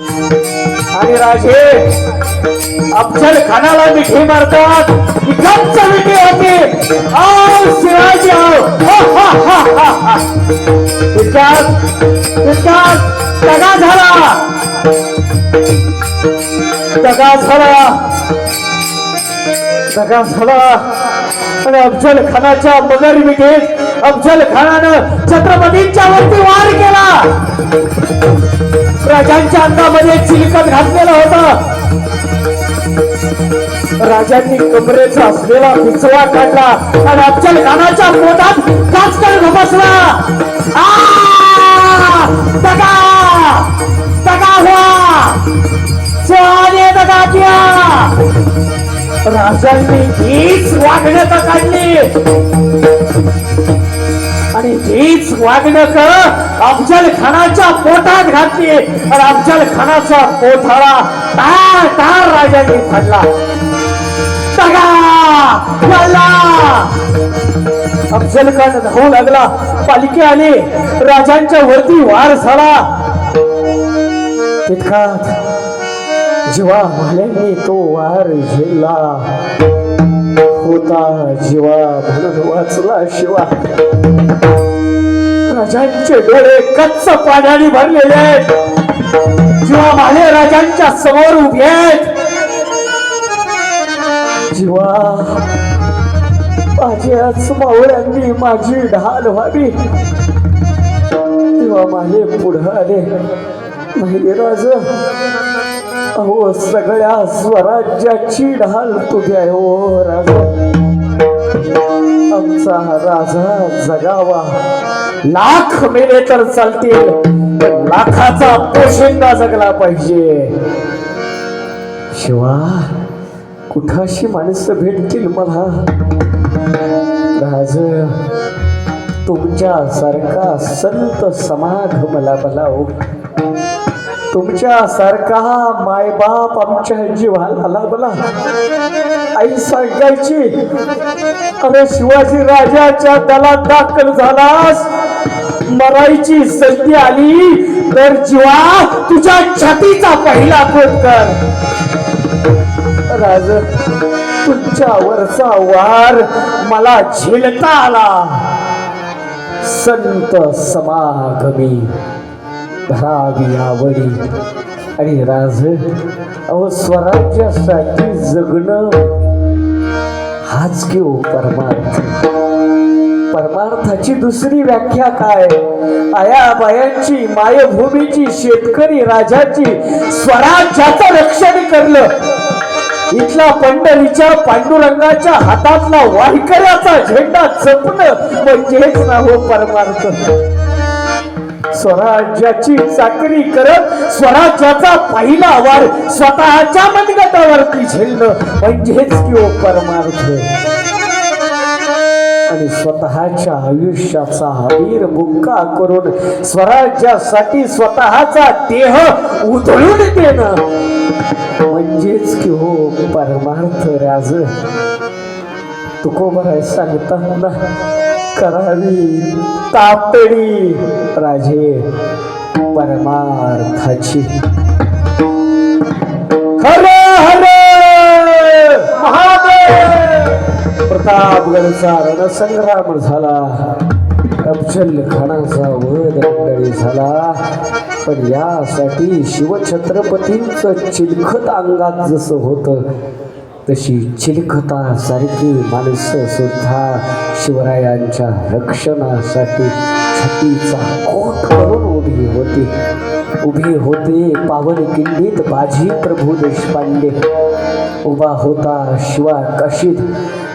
आणि राजे अफजल खानाला मिठी मारतात. इकडचा मिठी होते. आओ शिवाजी आओ हा, हा, दगा झाला दगा झाला सगळा झाला. आणि अफजल खानाच्या मगर मिठीत अफजल खानानं छत्रपतींच्या वरती वार केला. राजांच्या अंगामध्ये चिलकत घातलेलं होता. राजांनी कमरेचा असलेला पिचवा काढला आणि अफजल खानाच्या पोटात काचकन बसला राजांनी हीच वागणं काढली. आणि हीच वागणक अफजल खानाच्या पोटात घातली. आणि अफजल खानाचा पोथाळा तार तार राजांनी फाडला. अफजल खान धावू हो लागला. पालखी आली. राजांच्या वरती वार झाला. तितकाच जेव्हा भाल्यांनी तो वार झेला. होता जीवा म्हणून वाचला शिवा. राजांचे डोळे कच्च पाण्याने भरलेले आहेत. जीवा भाले राजांच्या समोर उभे आहेत. जीवा माझ्याच मावळ्यांनी माझी ढाल व्हावी. जीवा माले पुढं आले. माहिले राज हो सगळ्या स्वराज्याची ढाल तुझ्या आहे हो राजा. आमचा राजा जगावा. लाख मेले तर चालतील. लाखाचा पोशिंदा जगला पाहिजे. शिवा कुठं अशी माणसं भेटतील मला? राज तुमच्या सारखा संत समाग मला मला तुमच्यासारखा तुमच्या सारखा मायबाप आमच्या जीवाला बोला आई सांगायची अरे शिवाजी राजाच्या दलात दाखल झालास. मरायची संधी आली तर जीवा तुझ्या छातीचा पहिला खोट कर. राज तुमच्यावरचा वार मला झेलता आला. संत समागमी. धरावी आवडी आणि राज अहो स्वराज्यासाठी जगणं हाच घेऊ हो परमार्थ. परमार्थाची दुसरी व्याख्या काय? आया बायांची मायभूमीची शेतकरी राजाची स्वराज्याचं रक्षण करलं इथला पंढरीच्या पांडुरंगाच्या हातातला वाहिकऱ्याचा झेंडा जपणं म्हणजेच ना हो परमार्थ. स्वराज्याची चाकरी करत स्वराज्याचा पहिला वार स्वतःच्या मनगटावरती झेलणं म्हणजेच की परमार्थ. आणि स्वतःच्या आयुष्याचा हवीर मुक्का करून स्वराज्यासाठी स्वतःचा देह उधळून देणं म्हणजेच की हो परमार्थ राज. तुकोबराय सांगतात ना करावी. तातडी. राजे परमार्थाची. हर हर! महादेव! प्रतापगडचा रणसंग्राम झाला. अफजल खानाचा वध मंडळी झाला. पण यासाठी शिवछत्रपतींचं चिलखत अंगात जसं होतं तशी चिलखता सारखी माणसं सुद्धा शिवरायांच्या रक्षणासाठी छतीचा कोट करून उभी होती. उभी होते पावन किल्लीत बाजी प्रभू देशपांडे. उभा होता शिवा कशीत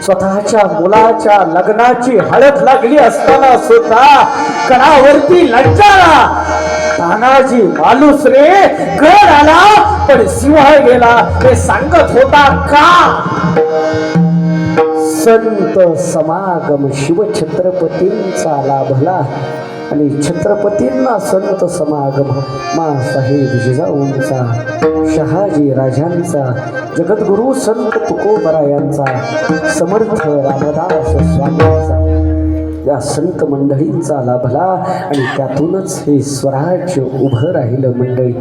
स्वतःच्या मुलाच्या लग्नाची हळद लागली असताना स्वतः कणावरती लज्जाला. तानाजी मालूस रे गड आला पण सिंह गेला. हे सांगत होता का? संत समागम शिवछत्रपतींचा लाभला. आणि छत्रपतींना संत समागम मासाहेब जिजाऊंचा शहाजी राजांचा जगद्गुरु संत तुकोबरायांचा समर्थ रामदास स्वामींचा. या संत मंडळींचा लाभला आणि त्यातूनच हे स्वराज्य उभं राहिलं मंडळी.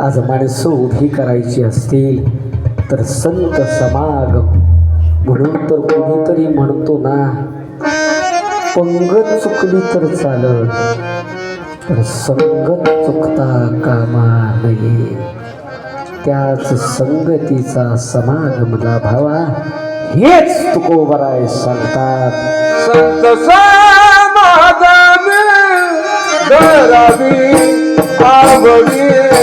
आज माणसं उभी करायची असतील तर संत समागम म्हणून तर कोणीतरी म्हणतो ना पंगत चुकली तर चालत पण संगत चुकता कामा नये. त्याच संगतीचा समागम लाभावा हेच तुकोबराय सांगतात. संत समाधान आवडी